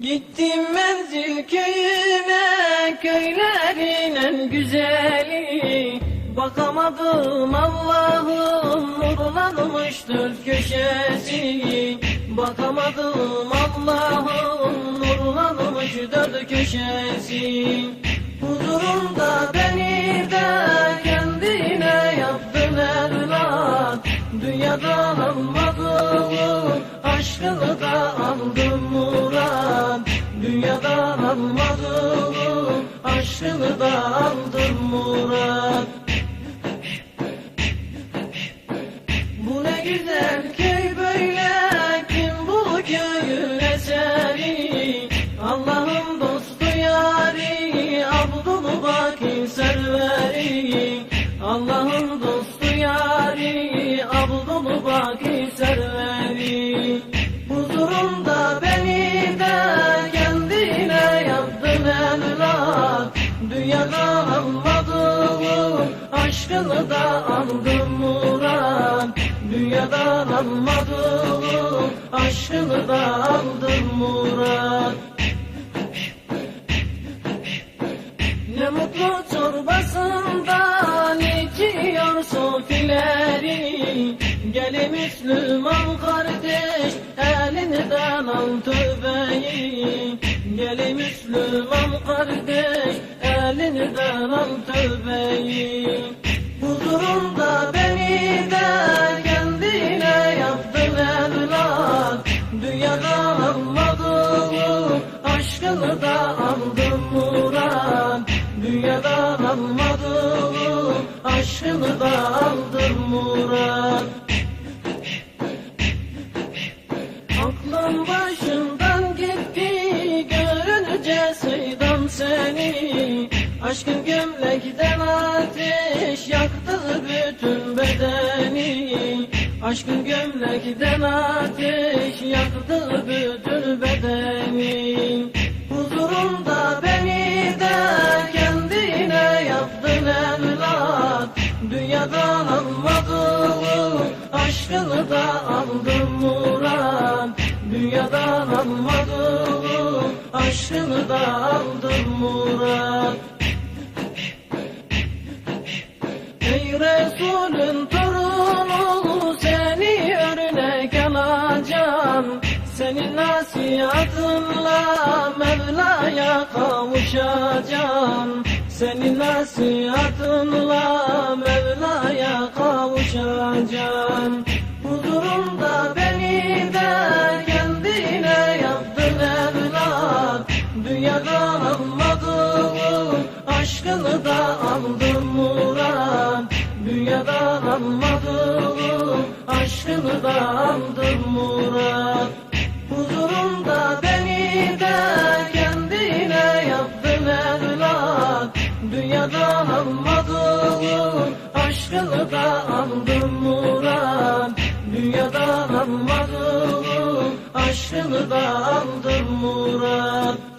Gittim menzil köyüne, köylerin en güzeli. Bakamadım Allah'ım nurlanmış dört köşesi. Bakamadım Allah'ım nurlanmış dört köşesi. Huzurunda beni de kendine yaptın evlat Dünyadan almadığım aşkını aşkını da aldım Murat. Bu ne güzel aşkını da aldım Murat Dünyadan almadığım aşkını da aldım Murat. Ne mutlu çorbasından içiyor sofileri. Gel Müslüman kardeş elinden al tövbeyi. Gel Müslüman kardeş elinden al tövbeyi Huzurunda beni de kendine yaptın evlat Dünyadan almadığım aşkını da aldım Murat Dünyadan almadığım aşkını da aldım Murat Aklım başımdan gitti görünce sevdam seni Aşkın gömlekten ateş yaktı bütün bedeni. Aşkın gömlekten ateş yaktı bütün bedeni. Huzurunda beni de kendine yaptın evlat. Dünyadan almadığım aşkını da aldım Murat. Dünyadan almadığım aşkını da aldım Murat Resulün torunu seni örnek alacağım Senin nasihatınla Mevla'ya kavuşacağım. Senin nasihatınla Mevla'ya kavuşacağım. Huzurunda beni de kendine yaptın evlat Dünyadan almadığım aşkını da Murat Dünyadan almadığım aşkını da aldım Murat. Huzurunda beni de kendine yaptın evlat. Dünyadan almadığım aşkını da aldım Murat. Dünyadan almadığım aşkını da aldım Murat